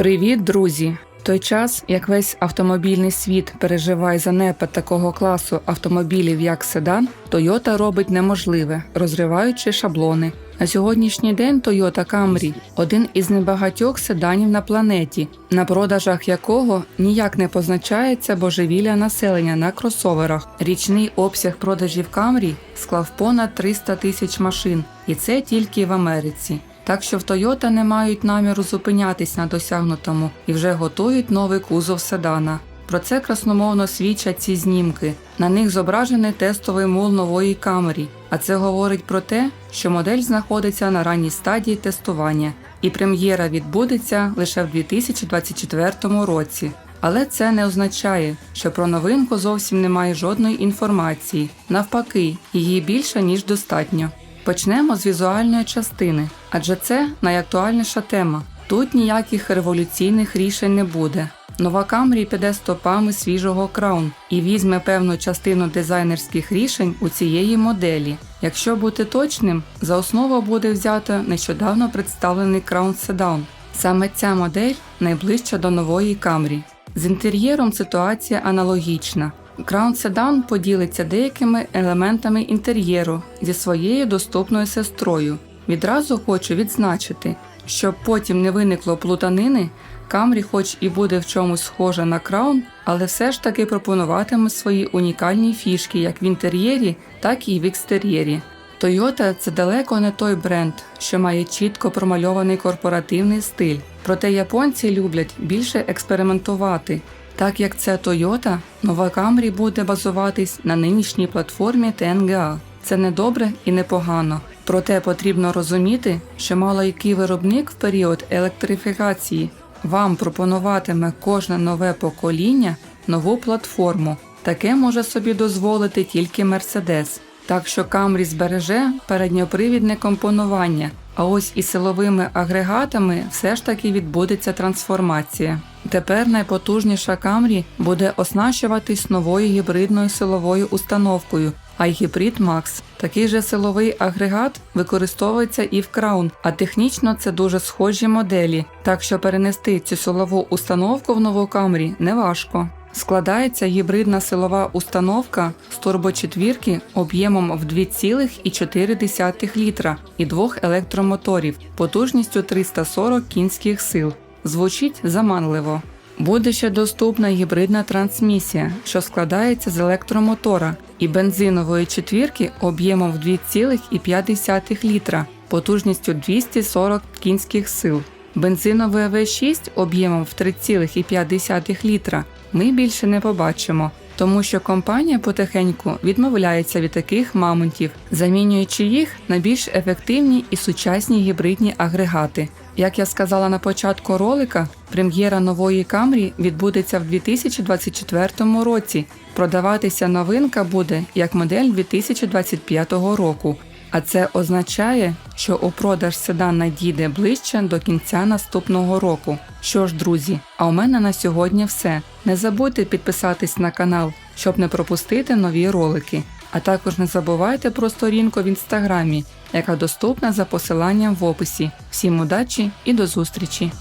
Привіт, друзі! В той час, як весь автомобільний світ переживає занепад такого класу автомобілів, як седан, Toyota робить неможливе, розриваючи шаблони. На сьогоднішній день Toyota Camry – один із небагатьох седанів на планеті, на продажах якого ніяк не позначається божевілля населення на кросоверах. Річний обсяг продажів Camry склав понад 300 тисяч машин, і це тільки в Америці. Так що в Toyota не мають наміру зупинятись на досягнутому і вже готують новий кузов седана. Про це красномовно свідчать ці знімки. На них зображений тестовий мул нової Camry, а це говорить про те, що модель знаходиться на ранній стадії тестування, і прем'єра відбудеться лише в 2024 році. Але це не означає, що про новинку зовсім немає жодної інформації. Навпаки, її більше ніж достатньо. Почнемо з візуальної частини, адже це найактуальніша тема. Тут ніяких революційних рішень не буде. Нова Camry піде стопами свіжого краун і візьме певну частину дизайнерських рішень у цієї моделі. Якщо бути точним, за основу буде взято нещодавно представлений Crown Sedan. Саме ця модель найближча до нової Camry. З інтер'єром ситуація аналогічна. Crown Sedan поділиться деякими елементами інтер'єру зі своєю доступною сестрою. Відразу хочу відзначити, щоб потім не виникло плутанини, Camry хоч і буде в чомусь схожа на Crown, але все ж таки пропонуватиме свої унікальні фішки як в інтер'єрі, так і в екстер'єрі. Toyota – це далеко не той бренд, що має чітко промальований корпоративний стиль. Проте японці люблять більше експериментувати. Так як це Toyota, нова Camry буде базуватись на нинішній платформі TNGA. Це не добре і не погано. Проте потрібно розуміти, що мало який виробник в період електрифікації вам пропонуватиме кожне нове покоління нову платформу. Таке може собі дозволити тільки Mercedes. Так що Camry збереже передньопривідне компонування, а ось із силовими агрегатами все ж таки відбудеться трансформація. Тепер найпотужніша Camry буде оснащуватись новою гібридною силовою установкою iHybrid Max. Такий же силовий агрегат використовується і в Crown, а технічно це дуже схожі моделі, так що перенести цю силову установку в нову Camry неважко. Складається гібридна силова установка з турбочетвірки об'ємом в 2,4 літра і двох електромоторів потужністю 340 кінських сил. Звучить заманливо. Буде ще доступна гібридна трансмісія, що складається з електромотора і бензинової четвірки об'ємом в 2,5 літра потужністю 240 кінських сил. Бензиновий V6 об'ємом в 3,5 літра ми більше не побачимо, тому що компанія потихеньку відмовляється від таких мамонтів, замінюючи їх на більш ефективні і сучасні гібридні агрегати. Як я сказала на початку ролика, прем'єра нової Камрі відбудеться в 2024 році. Продаватися новинка буде як модель 2025 року. А це означає, що у продаж седан надійде ближче до кінця наступного року. Що ж, друзі, а у мене на сьогодні все. Не забудьте підписатись на канал, щоб не пропустити нові ролики. А також не забувайте про сторінку в інстаграмі, яка доступна за посиланням в описі. Всім удачі і до зустрічі!